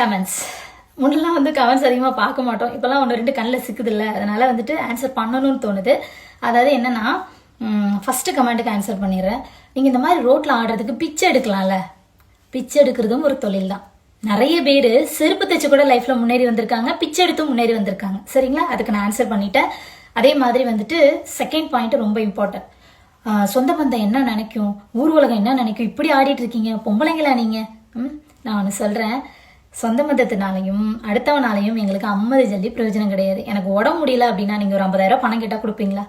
Comments முன்னெல்லாம் வந்து comments அதிகமாக பார்க்க மாட்டோம். இப்போல்லாம் ஒன்று ரெண்டு கண்ணில் சிக்குது இல்லை அதனால் வந்துட்டு ஆன்சர் பண்ணணும்னு தோணுது. அதாவது என்னென்னா ஃபஸ்ட்டு கமெண்ட்டுக்கு ஆன்சர் பண்ணிடுறேன். நீங்கள் இந்த மாதிரி ரோட்டில் ஆடுறதுக்கு பிச்சை எடுக்கலாம்ல. பிச்சை எடுக்கிறதும் ஒரு தொழில் தான் நிறைய பேர் செருப்பு தைச்சு கூட லைஃப்பில் முன்னேறி வந்திருக்காங்க. பிச்சை எடுத்தும் முன்னேறி வந்திருக்காங்க. சரிங்களா? அதுக்கு நான் ஆன்சர் பண்ணிட்டேன். அதே மாதிரி வந்துட்டு செகண்ட் பாயிண்ட் ரொம்ப இம்பார்ட்டன்ட் சொந்த பந்தம் என்ன நினைக்கும்? ஊர்வலகம் என்ன நினைக்கும்? இப்படி ஆடிட்டு இருக்கீங்க. பொம்பளைங்களா நீங்கள் நான் ஒன்று சொல்றேன். சொந்த மதத்தினாலையும் அடுத்தவனாலையும் எங்களுக்கு ஐம்பது ஜல்லி பிரயோஜனம் கிடையாது. எனக்கு உடம்பு முடியல அப்படின்னா நீங்கள் ஒரு ஐம்பதாயிரம் பணம் கேட்டால் கொடுப்பீங்களா?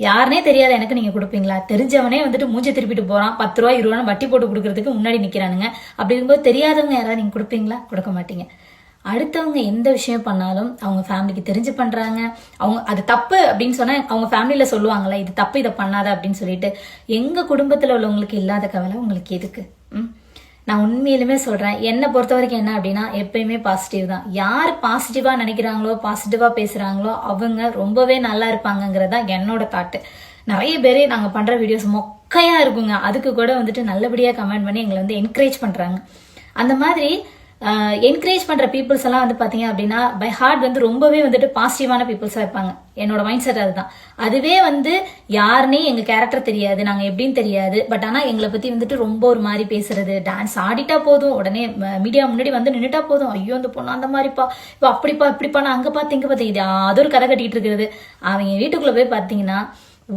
யாருனே தெரியாத எனக்கு நீங்கள் கொடுப்பீங்களா? தெரிஞ்சவனே வந்துட்டு மூஞ்சி திருப்பிட்டு போகிறான் பத்து ரூபா இருபது ரூபா வட்டி போட்டு கொடுக்கறதுக்கு முன்னாடி நிற்கிறானுங்க அப்படி இருக்கும்போது தெரியாதவங்க யாராவது நீங்கள் கொடுப்பீங்களா? கொடுக்க மாட்டீங்க. அடுத்தவங்க எந்த விஷயம் பண்ணாலும் அவங்க ஃபேமிலிக்கு தெரிஞ்சு பண்ணுறாங்க அவங்க அது தப்பு அப்படின்னு சொன்னால் அவங்க ஃபேமிலியில் சொல்லுவாங்களே இது தப்பு இதை பண்ணாத அப்படின்னு சொல்லிட்டு எங்கள் குடும்பத்தில் உள்ளவங்களுக்கு இல்லாத கவலை உங்களுக்கு எதுக்கு? ம்? நான் உண்மையிலுமே சொல்றேன் என்னை பொறுத்த வரைக்கும் என்ன அப்படின்னா எப்பயுமே பாசிட்டிவ் தான். யார் பாசிட்டிவா நினைக்கிறாங்களோ பாசிட்டிவா பேசுறாங்களோ அவங்க ரொம்பவே நல்லா இருப்பாங்கங்கிறது தான் என்னோட தாட்டு நிறைய பேர் நாங்க பண்ற வீடியோஸ் மொக்கையா இருக்குங்க. அதுக்கு கூட வந்துட்டு நல்லபடியா கமெண்ட் பண்ணி எங்களை வந்து என்கரேஜ் பண்றாங்க. அந்த மாதிரி என்கரேஜ் பண்ற பீப்புள்ஸ் எல்லாம் வந்து பாத்தீங்க அப்படின்னா பை ஹார்ட் வந்து ரொம்பவே வந்துட்டு பாசிட்டிவான பீப்புள்ஸா இருப்பாங்க. என்னோட மைண்ட் செட் அதுதான். அதுவே வந்து யாருனே எங்க கேரக்டர் தெரியாது நாங்க எப்படின்னு தெரியாது. பட் ஆனா எங்களை பத்தி வந்துட்டு ரொம்ப ஒரு மாதிரி பேசுறது டான்ஸ் ஆடிட்டா போதும் உடனே மீடியா முன்னாடி வந்து நின்றுட்டா போதும். ஐயோ அந்த பொண்ணு அந்த மாதிரிப்பா. இப்போ அப்படிப்பா இப்படிப்பா நான் அங்க பார்த்து இங்க பார்த்து இது அது ஒரு கதை கட்டிட்டு இருக்கிறது அவங்க வீட்டுக்குள்ள போய் பார்த்தீங்கன்னா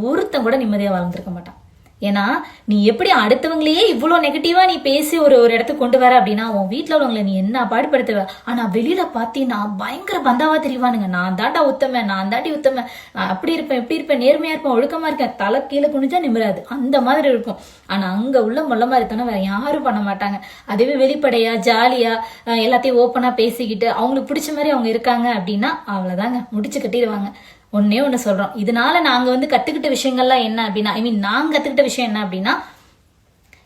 ஒருத்தன் கூட நிம்மதியா வாழ்ந்துருக்க மாட்டான். ஏன்னா நீ எப்படி அடுத்தவங்களையே இவ்வளோ நெகட்டிவா நீ பேசி ஒரு ஒரு இடத்துக்கு கொண்டு வர அப்படின்னா உன் வீட்டில் உள்ளவங்களை நீ என்ன பாடுபடுத்துவ? ஆனா வெளியில பார்த்தீங்கன்னா பயங்கர பந்தாவா தெரிவானுங்க. நான் தாண்டா உத்தம நான் தாண்டி உத்தம நான் அப்படி இருப்பேன் எப்படி இருப்பேன் நேர்மையா இருப்பேன் ஒழுக்கமா இருக்கேன். தலை கீழே குனிஞ்சா நிம்மராது அந்த மாதிரி இருக்கும். ஆனா அங்க உள்ள முள்ள மாதிரி தானே வேற யாரும் பண்ண மாட்டாங்க. அதுவே வெளிப்படையா ஜாலியா எல்லாத்தையும் ஓப்பனா பேசிக்கிட்டு அவங்களுக்கு பிடிச்ச மாதிரி அவங்க இருக்காங்க அப்படின்னா அவ்வளவுதாங்க. முடிச்சு கட்டிடுவாங்க. ஒன்னே ஒன்று சொல்றோம். இதனால நாங்க வந்து கத்துக்கிட்ட விஷயங்கள்லாம் என்ன அப்படின்னா ஐ மீன் நாங்க கத்துக்கிட்ட விஷயம் என்ன அப்படின்னா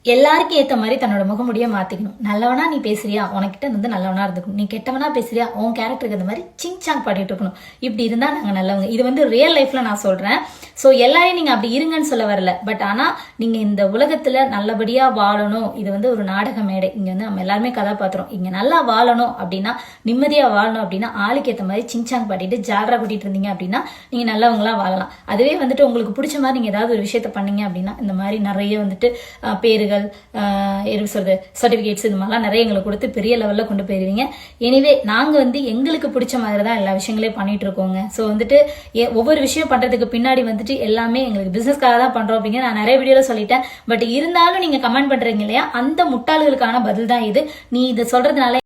எல்லாருக்கும் ஏற்ற மாதிரி தன்னோட முகமுடிய மாத்திக்கணும். நல்லவனா நீ பேசுறியா? உனக்கிட்ட வந்து நல்லவனா இருந்துக்கணும். நீ கெட்டவனா பேசுறியா? உன் கேரக்டருக்கு அந்த மாதிரி சிங் சாங் பாடிட்டு இருக்கணும். இப்படி இருந்தா நாங்க நல்லவங்க. இது வந்து ரியல் லைஃப்ல நான் சொல்றேன். ஸோ எல்லாரையும் நீங்கள் அப்படி இருங்கன்னு சொல்ல வரல. பட் ஆனால் நீங்கள் இந்த உலகத்தில் நல்லபடியாக வாழணும். இது வந்து ஒரு நாடக மேடை. இங்கே வந்து நம்ம எல்லாருமே கதாபாத்திரம். இங்கே நல்லா வாழணும் அப்படின்னா நிம்மதியாக வாழணும் அப்படின்னா ஆளுக்கு ஏற்ற மாதிரி சிங்சாங் பாட்டிட்டு ஜாலராக கூட்டிகிட்டு இருந்தீங்க அப்படின்னா நீங்கள் நல்லவங்களா வாழலாம். அதுவே வந்துட்டு உங்களுக்கு பிடிச்ச மாதிரி நீங்கள் ஏதாவது ஒரு விஷயத்த பண்ணீங்க அப்படின்னா இந்த மாதிரி நிறைய வந்துட்டு பேர்கள் பேருகள் சொல்கிறது எப்படி சர்டிஃபிகேட்ஸ் இது மாதிரிலாம் நிறைய எங்களுக்கு கொடுத்து பெரிய லெவலில் கொண்டு போயிருவீங்க. எனிவே நாங்கள் வந்து எங்களுக்கு பிடிச்ச மாதிரி தான் எல்லா விஷயங்களையும் பண்ணிகிட்டு இருக்கோங்க. ஸோ வந்துட்டு ஒவ்வொரு விஷயம் பண்ணுறதுக்கு பின்னாடி வந்து வந்துட்டு எல்லாமே எங்களுக்கு பிசினஸ்க்காக தான் பண்றோம் அப்படிங்க நான் நிறைய வீடியோல சொல்லிட்டேன். பட் இருந்தாலும் நீங்க கமெண்ட் பண்றீங்க இல்லையா? அந்த முட்டாள்களுக்கான பதில் தான் இது. நீ இதை சொல்றதுனால